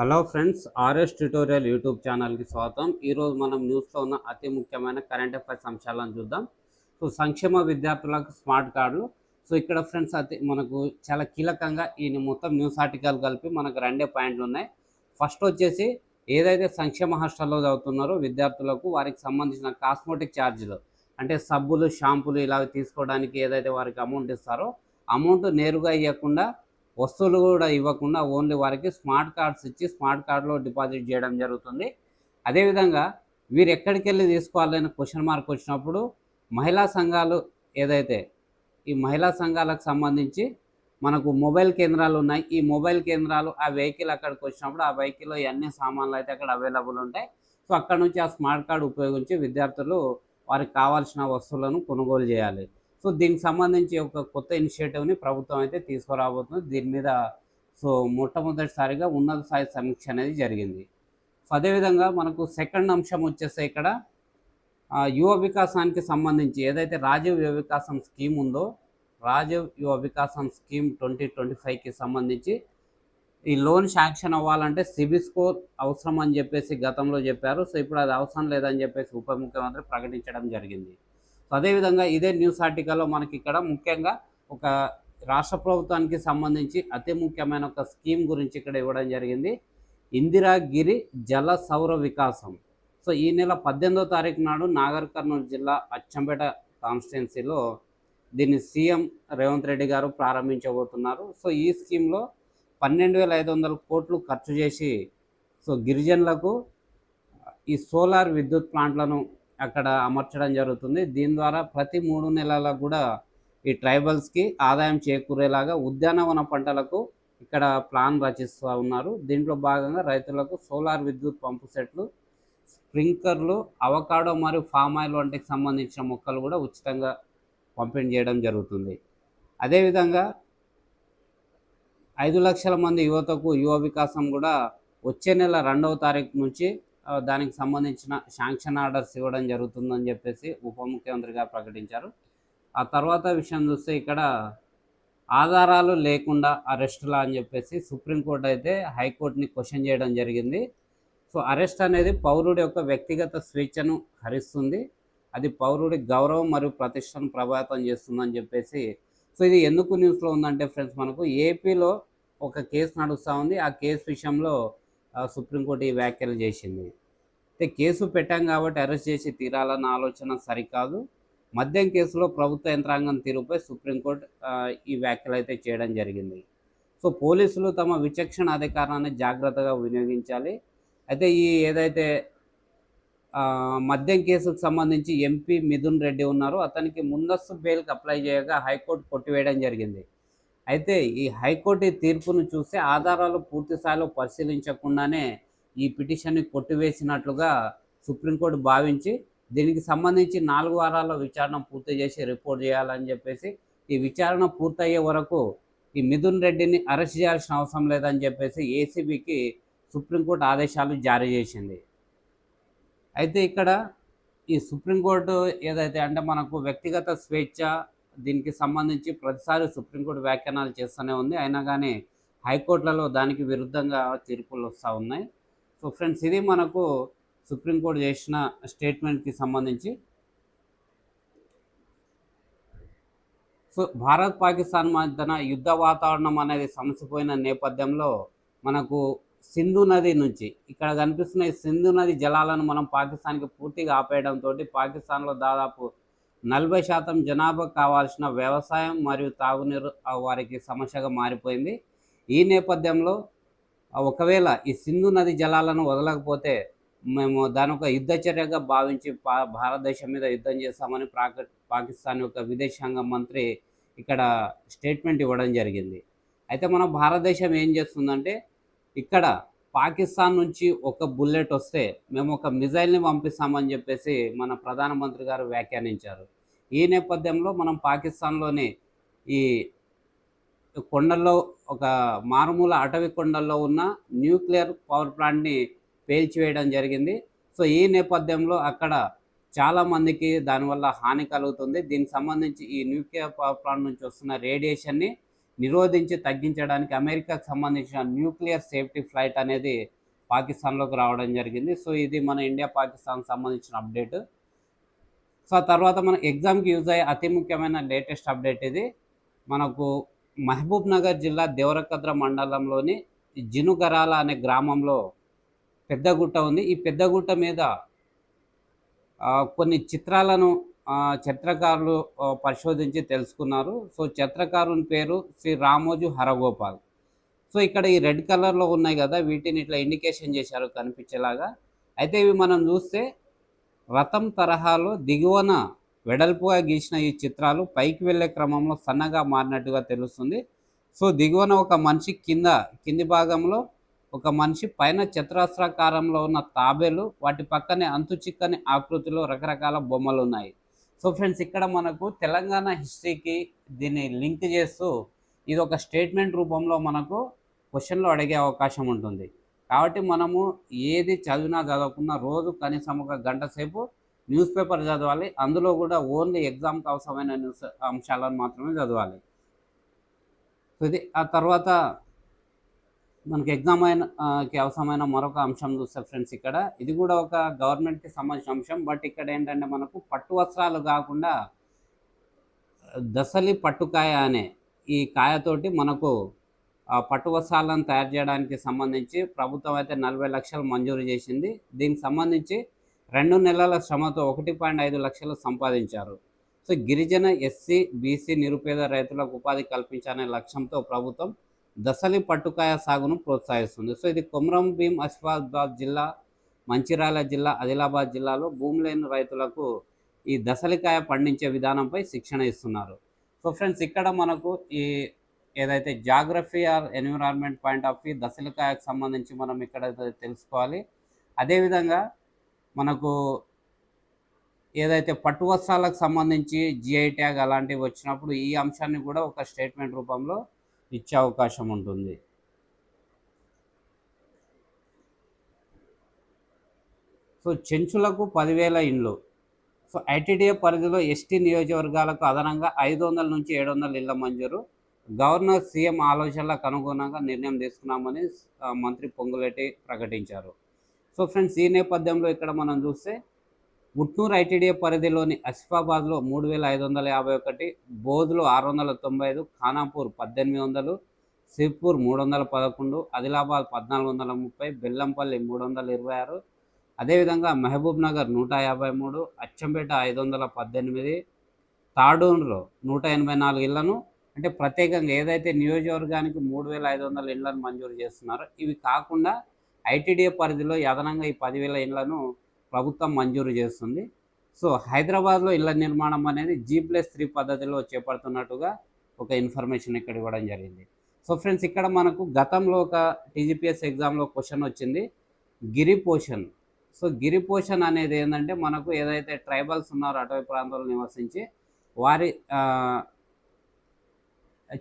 Hello friends RS tutorial YouTube ఛానల్కి స్వాగతం. ఈరోజు మనం న్యూస్లో ఉన్న అతి ముఖ్యమైన కరెంట్ అఫైర్స్ అంశాలను చూద్దాం. సో సంక్షేమ విద్యార్థులకు స్మార్ట్ కార్డులు. సో ఇక్కడ ఫ్రెండ్స్ అతి మనకు చాలా కీలకంగా ఈ మొత్తం న్యూస్ ఆర్టికల్ కలిపి మనకు రెండే పాయింట్లు ఉన్నాయి. ఫస్ట్ వచ్చేసి ఏదైతే సంక్షేమ హాస్టల్లో చదువుతున్నారో విద్యార్థులకు వారికి సంబంధించిన కాస్మోటిక్ ఛార్జీలు అంటే సబ్బులు షాంపులు ఇలా తీసుకోవడానికి ఏదైతే వారికి అమౌంట్ ఇస్తారో అమౌంట్ నేరుగా ఇవ్వకుండా వస్తువులు కూడా ఇవ్వకుండా ఓన్లీ వారికి స్మార్ట్ కార్డ్స్ ఇచ్చి స్మార్ట్ కార్డులో డిపాజిట్ చేయడం జరుగుతుంది. అదేవిధంగా వీరు ఎక్కడికి వెళ్ళి తీసుకోవాలని క్వశ్చన్ మార్క్ వచ్చినప్పుడు మహిళా సంఘాలు ఏదైతే ఈ మహిళా సంఘాలకు సంబంధించి మనకు మొబైల్ కేంద్రాలు ఉన్నాయి. ఈ మొబైల్ కేంద్రాలు ఆ వెహికల్ అక్కడికి వచ్చినప్పుడు ఆ వెహికల్లో అన్ని సామాన్లు అయితే అక్కడ అవైలబుల్ ఉంటాయి. సో అక్కడ నుంచి ఆ స్మార్ట్ కార్డు ఉపయోగించి విద్యార్థులు వారికి కావాల్సిన వస్తువులను కొనుగోలు చేయాలి. సో దీనికి సంబంధించి ఒక కొత్త ఇనిషియేటివ్ని ప్రభుత్వం అయితే తీసుకురాబోతుంది. దీని మీద సో మొట్టమొదటిసారిగా ఉన్నత స్థాయి సమీక్ష అనేది జరిగింది. సో అదేవిధంగా మనకు సెకండ్ అంశం వచ్చేసి ఇక్కడ యువ వికాసానికి సంబంధించి ఏదైతే రాజీవ్ యువ వికాసం స్కీమ్ ఉందో రాజీవ్ యువ వికాసం స్కీమ్ ట్వంటీ ట్వంటీ ఫైవ్కి సంబంధించి ఈ లోన్ శాంక్షన్ అవ్వాలంటే సిబిల్ స్కోర్ అవసరం అని చెప్పేసి గతంలో చెప్పారు. సో ఇప్పుడు అది అవసరం లేదని చెప్పేసి ఉప ముఖ్యమంత్రి ప్రకటించడం జరిగింది. సో అదేవిధంగా ఇదే న్యూస్ ఆర్టికల్లో మనకి ఇక్కడ ముఖ్యంగా ఒక రాష్ట్ర ప్రభుత్వానికి సంబంధించి అతి ముఖ్యమైన ఒక స్కీమ్ గురించి ఇక్కడ ఇవ్వడం జరిగింది. ఇందిరాగిరి జల సౌర వికాసం. సో ఈ నెల పద్దెనిమిదో తారీఖు నాడు నాగర్ కర్నూలు జిల్లా అచ్చంపేట కాన్స్టిట్యున్సీలో దీన్ని సీఎం రేవంత్ రెడ్డి గారు ప్రారంభించబోతున్నారు. సో ఈ స్కీమ్లో పన్నెండు వేల ఐదు వందల కోట్లు ఖర్చు చేసి సో గిరిజనులకు ఈ సోలార్ విద్యుత్ ప్లాంట్లను అక్కడ అమర్చడం జరుగుతుంది. దీని ద్వారా ప్రతి మూడు నెలలకు కూడా ఈ ట్రైబల్స్కి ఆదాయం చేకూరేలాగా ఉద్యానవన పంటలకు ఇక్కడ ప్లాన్ రచిస్తూ ఉన్నారు. దీంట్లో భాగంగా రైతులకు సోలార్ విద్యుత్ పంపు సెట్లు స్ప్రింక్లర్లు అవకాడో మరియు ఫామ్ ఆయిల్ వంటికి సంబంధించిన మొక్కలు కూడా ఉచితంగా పంపిణీ చేయడం జరుగుతుంది. అదేవిధంగా ఐదు లక్షల మంది యువతకు యువ వికాసం కూడా వచ్చే నెల రెండవ తారీఖు నుంచి దానికి సంబంధించిన శాంక్షన్ ఆర్డర్స్ ఇవ్వడం జరుగుతుందని చెప్పేసి ఉప ముఖ్యమంత్రిగా ప్రకటించారు. ఆ తర్వాత విషయం చూస్తే ఇక్కడ ఆధారాలు లేకుండా అరెస్టులా అని చెప్పేసి సుప్రీంకోర్టు అయితే హైకోర్టుని క్వశ్చన్ చేయడం జరిగింది. సో అరెస్ట్ అనేది పౌరుడి యొక్క వ్యక్తిగత స్వేచ్ఛను హరిస్తుంది. అది పౌరుడి గౌరవం మరియు ప్రతిష్టను ప్రభావితం చేస్తుందని చెప్పేసి సో ఇది ఎందుకు న్యూస్లో ఉందంటే ఫ్రెండ్స్ మనకు ఏపీలో ఒక కేసు నడుస్తూ ఉంది. ఆ కేసు విషయంలో సుప్రీంకోర్టు ఈ వ్యాఖ్యలు చేసింది. అయితే కేసు పెట్టాం కాబట్టి అరెస్ట్ చేసి తీరాలన్న ఆలోచన సరికాదు. మద్యం కేసులో ప్రభుత్వ యంత్రాంగం తీరుపై సుప్రీంకోర్టు ఈ వ్యాఖ్యలు అయితే చేయడం జరిగింది. సో పోలీసులు తమ విచక్షణ అధికారాన్ని జాగ్రత్తగా వినియోగించాలి. అయితే ఈ ఏదైతే మద్యం కేసుకు సంబంధించి ఎంపీ మిథున్ రెడ్డి ఉన్నారు అతనికి ముందస్తు బెయిల్కి అప్లై చేయగా హైకోర్టు కొట్టివేయడం జరిగింది. అయితే ఈ హైకోర్టు ఈ తీర్పును చూస్తే ఆధారాలు పూర్తిస్థాయిలో పరిశీలించకుండానే ఈ పిటిషన్ని కొట్టివేసినట్లుగా సుప్రీంకోర్టు భావించి దీనికి సంబంధించి నాలుగు వారాల విచారణ పూర్తి చేసి రిపోర్ట్ చేయాలని చెప్పేసి ఈ విచారణ పూర్తయ్యే వరకు ఈ మిథున్ రెడ్డిని అరెస్ట్ చేయాల్సిన అవసరం లేదని చెప్పేసి ఏసీబీకి సుప్రీంకోర్టు ఆదేశాలు జారీ చేసింది. అయితే ఇక్కడ ఈ సుప్రీంకోర్టు ఏదైతే అంటే మనకు వ్యక్తిగత స్వేచ్ఛ దీనికి సంబంధించి ప్రతిసారి సుప్రీంకోర్టు వ్యాఖ్యానాలు చేస్తూనే ఉంది. అయినా కానీ హైకోర్టులలో దానికి విరుద్ధంగా తీర్పులు వస్తూ ఉన్నాయి. సో ఫ్రెండ్స్ ఇది మనకు సుప్రీంకోర్టు చేసిన స్టేట్మెంట్కి సంబంధించి. సో భారత్ పాకిస్తాన్ మధ్యన యుద్ధ వాతావరణం అనేది సమసిపోయిన నేపథ్యంలో మనకు సింధు నది నుంచి ఇక్కడ కనిపిస్తున్న ఈ సింధు నది జలాలను మనం పాకిస్తాన్కి పూర్తిగా ఆపేయడంతో పాకిస్తాన్లో దాదాపు నలభై శాతం జనాభా కావాల్సిన వ్యవసాయం మరియు తాగునీరు వారికి సమస్యగా మారిపోయింది. ఈ నేపథ్యంలో ఒకవేళ ఈ సింధు నది జలాలను వదలకపోతే మేము దాని ఒక యుద్ధ చర్యగా భావించి పా భారతదేశం మీద యుద్ధం చేస్తామని పాకి పాకిస్తాన్ యొక్క విదేశాంగ మంత్రి ఇక్కడ స్టేట్మెంట్ ఇవ్వడం జరిగింది. అయితే మన భారతదేశం ఏం చేస్తుందంటే ఇక్కడ పాకిస్తాన్ నుంచి ఒక బుల్లెట్ వస్తే మేము ఒక మిజైల్ని పంపిస్తామని చెప్పేసి మన ప్రధానమంత్రి గారు వ్యాఖ్యానించారు. ఈ నేపథ్యంలో మనం పాకిస్తాన్లోని ఈ కొండల్లో ఒక మారుమూల అటవీ కొండల్లో ఉన్న న్యూక్లియర్ పవర్ ప్లాంట్ని పేల్చివేయడం జరిగింది. సో ఈ నేపథ్యంలో అక్కడ చాలామందికి దానివల్ల హాని కలుగుతుంది. దీనికి సంబంధించి ఈ న్యూక్లియర్ పవర్ ప్లాంట్ నుంచి వస్తున్న రేడియేషన్ని నిరోధించి తగ్గించడానికి అమెరికాకు సంబంధించిన న్యూక్లియర్ సేఫ్టీ ఫ్లైట్ అనేది పాకిస్తాన్లోకి రావడం జరిగింది. సో ఇది మన ఇండియా పాకిస్తాన్ సంబంధించిన అప్డేట్. సో ఆ తర్వాత మన ఎగ్జామ్కి యూజ్ అయ్యే అతి ముఖ్యమైన లేటెస్ట్ అప్డేట్ ఇది. మనకు మహబూబ్ నగర్ జిల్లా దేవరకద్ర మండలంలోని జినుగరాల అనే గ్రామంలో పెద్దగుట్ట ఉంది. ఈ పెద్దగుట్ట మీద కొన్ని చిత్రాలను చిత్రకారులు పరిశోధించి తెలుసుకున్నారు. సో చిత్రకారుని పేరు శ్రీ రామోజు హరగోపాల్. సో ఇక్కడ ఈ రెడ్ కలర్లో ఉన్నాయి కదా వీటిని ఇట్లా ఇండికేషన్ చేశారు కనిపించేలాగా. అయితే ఇవి మనం చూస్తే రథం తరహాలో దిగువన వెడల్పుగా గీసిన ఈ చిత్రాలు పైకి వెళ్ళే క్రమంలో సన్నగా మారినట్టుగా తెలుస్తుంది. సో దిగువన ఒక మనిషి కింద కింది భాగంలో ఒక మనిషి పైన చతురస్రాకారంలో ఉన్న తాబేలు వాటి పక్కనే అంతు చిక్కని ఆకృతిలో రకరకాల బొమ్మలు ఉన్నాయి. సో ఫ్రెండ్స్ ఇక్కడ మనకు తెలంగాణ హిస్టరీకి దీన్ని లింక్ చేస్తూ ఇది ఒక స్టేట్మెంట్ రూపంలో మనకు క్వశ్చన్లో అడిగే అవకాశం ఉంటుంది. కాబట్టి మనము ఏది చదివినా చదవకుండా రోజు కనీసం ఒక గంట సేపు న్యూస్ పేపర్ చదవాలి. అందులో కూడా ఓన్లీ ఎగ్జామ్కి అవసరమైన న్యూస్ అంశాలను మాత్రమే చదవాలి. సో ఇది ఆ తర్వాత మనకి ఎగ్జామ్ అయినకి అవసరమైన మరొక అంశం చూస్తే ఫ్రెండ్స్ ఇక్కడ. ఇది కూడా ఒక గవర్నమెంట్కి సంబంధించిన అంశం. బట్ ఇక్కడ ఏంటంటే మనకు పట్టు వస్త్రాలు కాకుండా దసలి పట్టుకాయ అనే ఈ కాయతోటి మనకు పట్టు వస్త్రాలను తయారు చేయడానికి సంబంధించి ప్రభుత్వం అయితే నలభై లక్షలు మంజూరు చేసింది. దీనికి సంబంధించి రెండు నెలల శ్రమతో ఒకటి పాయింట్ ఐదు లక్షలు సంపాదించారు. సో గిరిజన ఎస్సీ బీసీ నిరుపేద రైతులకు ఉపాధి కల్పించాలనే లక్ష్యంతో ప్రభుత్వం దసలి పట్టుకాయ సాగును ప్రోత్సహిస్తుంది. సో ఇది కొమరం భీం అసిఫాబాద్ జిల్లా మంచిర్యాల జిల్లా ఆదిలాబాద్ జిల్లాలో భూమి లేని రైతులకు ఈ దసలికాయ పండించే విధానంపై శిక్షణ ఇస్తున్నారు. సో ఫ్రెండ్స్ ఇక్కడ మనకు ఈ ఏదైతే geography or environment point of view దశలకాయకు సంబంధించి మనం ఇక్కడ తెలుసుకోవాలి. అదేవిధంగా మనకు ఏదైతే పట్టు వస్త్రాలకు సంబంధించి జిఐ ట్యాగ్ అలాంటివి వచ్చినప్పుడు ఈ అంశాన్ని కూడా ఒక స్టేట్మెంట్ రూపంలో ఇచ్చే అవకాశం ఉంటుంది. సో చెంచులకు పదివేల ఇండ్లు. సో ఐటీడీఏ పరిధిలో ఎస్టీ నియోజకవర్గాలకు అదనంగా ఐదు వందల నుంచి ఏడు వందల ఇళ్ళ మంజూరు. గవర్నర్ సీఎం ఆలోచనలకు అనుగుణంగా నిర్ణయం తీసుకున్నామని మంత్రి పొంగులేటి ప్రకటించారు. సో ఫ్రెండ్స్ ఈ నేపథ్యంలో ఇక్కడ మనం చూస్తే ఉట్నూరు ఐటీడీఏ పరిధిలోని అసిఫాబాద్లో మూడు వేల ఐదు వందల యాభై ఒకటి బోధ్లో ఆరు వందల తొంభై ఐదు ఖానాపూర్ పద్దెనిమిది వందలు సిర్పూర్ మూడు వందల పదకొండు ఆదిలాబాద్ పద్నాలుగు వందల ముప్పై బెల్లంపల్లి మూడు వందల ఇరవై ఆరు అదేవిధంగా మహబూబ్ నగర్ నూట యాభై మూడు అచ్చంపేట ఐదు వందల పద్దెనిమిది తాడూరులో నూట ఎనభై నాలుగు ఇళ్ళను అంటే ప్రత్యేకంగా ఏదైతే నియోజకవర్గానికి మూడు వేల ఐదు వందల ఇళ్ళను మంజూరు చేస్తున్నారో ఇవి కాకుండా ఐటీడీఏ పరిధిలో అదనంగా ఈ పదివేల ఇళ్ళను ప్రభుత్వం మంజూరు చేస్తుంది. సో హైదరాబాద్లో ఇళ్ళ నిర్మాణం అనేది జీ ప్లస్ త్రీ పద్ధతిలో చేపడుతున్నట్టుగా ఒక ఇన్ఫర్మేషన్ ఇక్కడ ఇవ్వడం జరిగింది. సో ఫ్రెండ్స్ ఇక్కడ మనకు గతంలో ఒక టీజీపీఎస్ ఎగ్జామ్లో క్వశ్చన్ వచ్చింది. గిరి పోషన్ సో గిరి పోషన్ అనేది ఏంటంటే మనకు ఏదైతే ట్రైబల్స్ ఉన్నారో అటవీ ప్రాంతాల్లో నివసించి వారి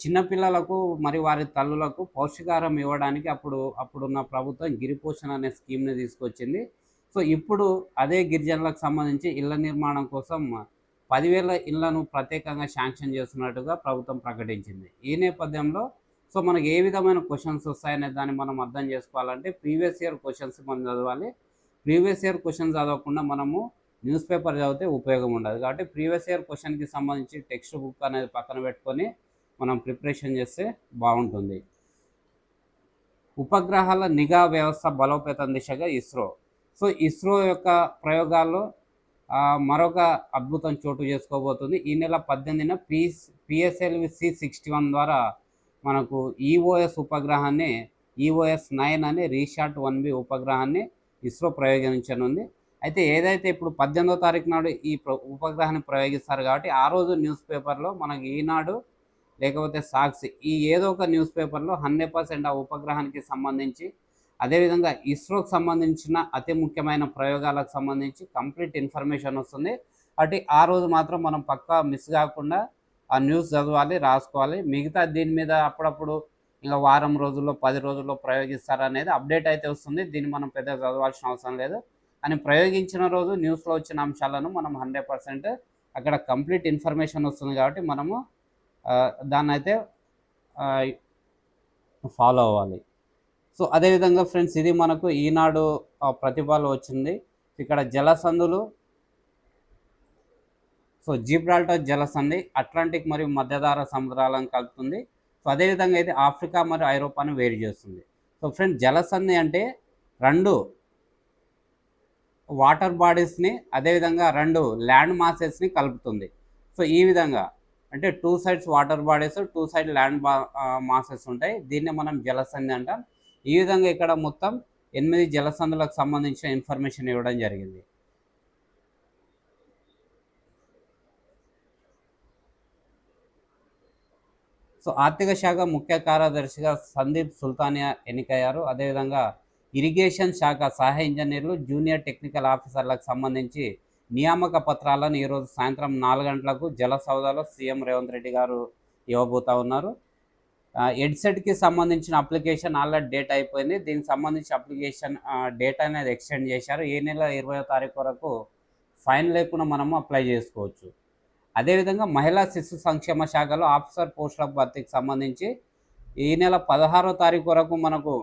చిన్నపిల్లలకు మరి వారి తల్లులకు పౌష్టికారం ఇవ్వడానికి అప్పుడు అప్పుడున్న ప్రభుత్వం గిరిపోషణ అనే స్కీమ్ని తీసుకొచ్చింది. సో ఇప్పుడు అదే గిరిజనులకు సంబంధించి ఇళ్ళ నిర్మాణం కోసం పదివేల ఇళ్ళను ప్రత్యేకంగా శాంక్షన్ చేస్తున్నట్టుగా ప్రభుత్వం ప్రకటించింది. ఈ నేపథ్యంలో సో మనకు ఏ విధమైన క్వశ్చన్స్ వస్తాయనే దాన్ని మనం అర్థం చేసుకోవాలంటే ప్రీవియస్ ఇయర్ క్వశ్చన్స్ మనం చదవాలి. ప్రీవియస్ ఇయర్ క్వశ్చన్ చదవకుండా మనము న్యూస్ పేపర్ చదివితే ఉపయోగం ఉండదు. కాబట్టి ప్రీవియస్ ఇయర్ క్వశ్చన్కి సంబంధించి టెక్స్ట్ బుక్ అనేది పక్కన పెట్టుకొని మనం ప్రిపరేషన్ చేస్తే బాగుంటుంది. ఉపగ్రహాల నిఘా వ్యవస్థ బలోపేతం దిశగా ఇస్రో. సో ఇస్రో యొక్క ప్రయోగాల్లో మరొక అద్భుతం చోటు చేసుకోబోతుంది. ఈ నెల పద్దెనిమిదిన PS PSLV C sixty one ద్వారా మనకు ఈఓఎస్ ఉపగ్రహాన్ని ఈఓఎస్ నైన్ అనే రీషాట్ వన్ బి ఉపగ్రహాన్ని ఇస్రో ప్రయోగించనుంది. అయితే ఏదైతే ఇప్పుడు పద్దెనిమిదో తారీఖు నాడు ఈ ఉపగ్రహాన్ని ప్రయోగిస్తారు కాబట్టి ఆ రోజు న్యూస్ పేపర్లో మనకి ఈనాడు లేకపోతే సాక్షి ఈ ఏదో ఒక న్యూస్ పేపర్లో హండ్రెడ్ పర్సెంట్ ఆ ఉపగ్రహానికి సంబంధించి అదేవిధంగా ఇస్రోకి సంబంధించిన అతి ముఖ్యమైన ప్రయోగాలకు సంబంధించి కంప్లీట్ ఇన్ఫర్మేషన్ వస్తుంది. అటు ఆ రోజు మాత్రం మనం పక్కా మిస్ కాకుండా ఆ న్యూస్ చదవాలి రాసుకోవాలి. మిగతా దీని మీద అప్పుడప్పుడు ఇంకా వారం రోజుల్లో పది రోజుల్లో ప్రయోగిస్తారనేది అప్డేట్ అయితే వస్తుంది. దీన్ని మనం పెద్ద చదవాల్సిన అవసరం లేదు. అని ప్రయోగించిన రోజు న్యూస్లో వచ్చిన అంశాలను మనం హండ్రెడ్ పర్సెంట్ అక్కడ కంప్లీట్ ఇన్ఫర్మేషన్ వస్తుంది కాబట్టి మనము దాన్ని అయితే ఫాలో అవ్వాలి. సో అదేవిధంగా ఫ్రెండ్స్ ఇది మనకు ఈనాడు ఆ, ప్రతిభలో వచ్చింది. ఇక్కడ జలసందులు సో జీబ్రాల్టర్ జలసంధి అట్లాంటిక్ మరియు మధ్యధార సముద్రాలను కలుపుతుంది. సో అదేవిధంగా అయితే ఆఫ్రికా మరియు ఐరోపాను వేరు చేస్తుంది. సో ఫ్రెండ్స్ జలసంధి అంటే రెండు వాటర్ బాడీస్ని అదేవిధంగా రెండు ల్యాండ్ మాసెస్ని కలుపుతుంది. సో ఈ విధంగా అంటే two sides water bodies two side land masses ఉంటాయి. దీన్ని మనం జలసంధి అంటాం. ఈ విధంగా ఇక్కడ మొత్తం ఎనిమిది జలసంధులకు సంబంధించిన ఇన్ఫర్మేషన్ ఇవ్వడం జరిగింది. సో ఆర్థిక శాఖ ముఖ్య కార్యదర్శిగా సందీప్ సుల్తానియా ఎన్నికయ్యారు. అదేవిధంగా ఇరిగేషన్ శాఖ సహాయ ఇంజనీర్లు జూనియర్ టెక్నికల్ ఆఫీసర్లకు సంబంధించి నియామక పత్రాలను ఈరోజు సాయంత్రం నాలుగు గంటలకు జల సౌదాలో సీఎం రేవంత్ రెడ్డి గారు ఇవ్వబోతా ఉన్నారు. ఎడ్సెట్కి సంబంధించిన అప్లికేషన్ ఆల్రెడీ డేట్ అయిపోయింది. దీనికి సంబంధించిన అప్లికేషన్ డేట్ అనేది ఎక్స్టెండ్ చేశారు. ఈ నెల ఇరవై తారీఖు వరకు ఫైన్ లేకుండా మనము అప్లై చేసుకోవచ్చు. అదేవిధంగా మహిళా శిశు సంక్షేమ శాఖలో ఆఫీసర్ పోస్టుల భర్తీకి సంబంధించి ఈ నెల పదహారో తారీఖు వరకు మనకు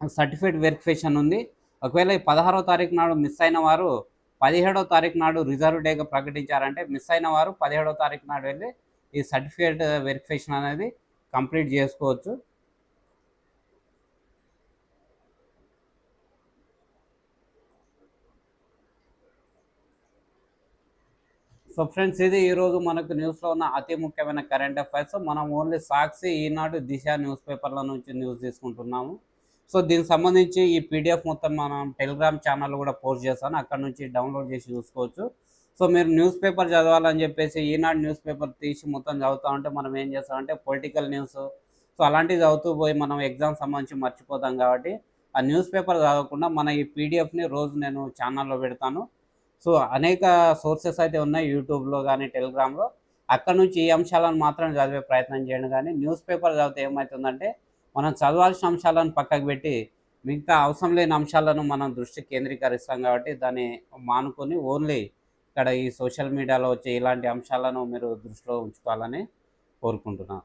సర్టిఫికేట్ వెరిఫికేషన్ ఉంది. ఒకవేళ ఈ పదహారో తారీఖు నాడు మిస్ అయిన వారు పదిహేడో తారీఖు నాడు రిజర్వ్ డేగా ప్రకటించారంటే మిస్ అయిన వారు పదిహేడో తారీఖు నాడు వెళ్ళి ఈ సర్టిఫికేట్ వెరిఫికేషన్ అనేది కంప్లీట్ చేసుకోవచ్చు. సో ఫ్రెండ్స్ ఇది ఈరోజు మనకు న్యూస్లో ఉన్న అతి ముఖ్యమైన కరెంట్ అఫైర్స్. మనం ఓన్లీ సాక్షి ఈనాడు దిశ న్యూస్ పేపర్ల నుంచి న్యూస్ తీసుకుంటున్నాము. సో దీనికి సంబంధించి ఈ పీడిఎఫ్ మొత్తం మనం టెలిగ్రామ్ ఛానల్ కూడా పోస్ట్ చేస్తాను. అక్కడ నుంచి డౌన్లోడ్ చేసి చూసుకోవచ్చు. సో మీరు న్యూస్ పేపర్ చదవాలని చెప్పేసి ఈనాడు న్యూస్ పేపర్ తీసి మొత్తం చదువుతా ఉంటే మనం ఏం చేస్తామంటే పొలిటికల్ న్యూస్. సో అలాంటివి చదువుతూ పోయి మనం ఎగ్జామ్ సంబంధించి మర్చిపోతాం కాబట్టి ఆ న్యూస్ పేపర్ చదవకుండా మన ఈ పీడిఎఫ్ని రోజు నేను ఛానల్లో పెడతాను. సో అనేక సోర్సెస్ అయితే ఉన్నాయి యూట్యూబ్లో కానీ టెలిగ్రామ్లో. అక్కడ నుంచి ఈ అంశాలను మాత్రం చదివే ప్రయత్నం చేయండి కానీ న్యూస్ పేపర్ చదివితే ఏమవుతుందంటే మనం చదవాల్సిన అంశాలను పక్కకు పెట్టి మిగతా అవసరం లేని అంశాలను మనం దృష్టి కేంద్రీకరిస్తాం కాబట్టి దాన్ని మానుకొని ఓన్లీ ఇక్కడ ఈ సోషల్ మీడియాలో వచ్చే ఇలాంటి అంశాలను మీరు దృష్టిలో ఉంచుకోవాలని కోరుకుంటున్నాను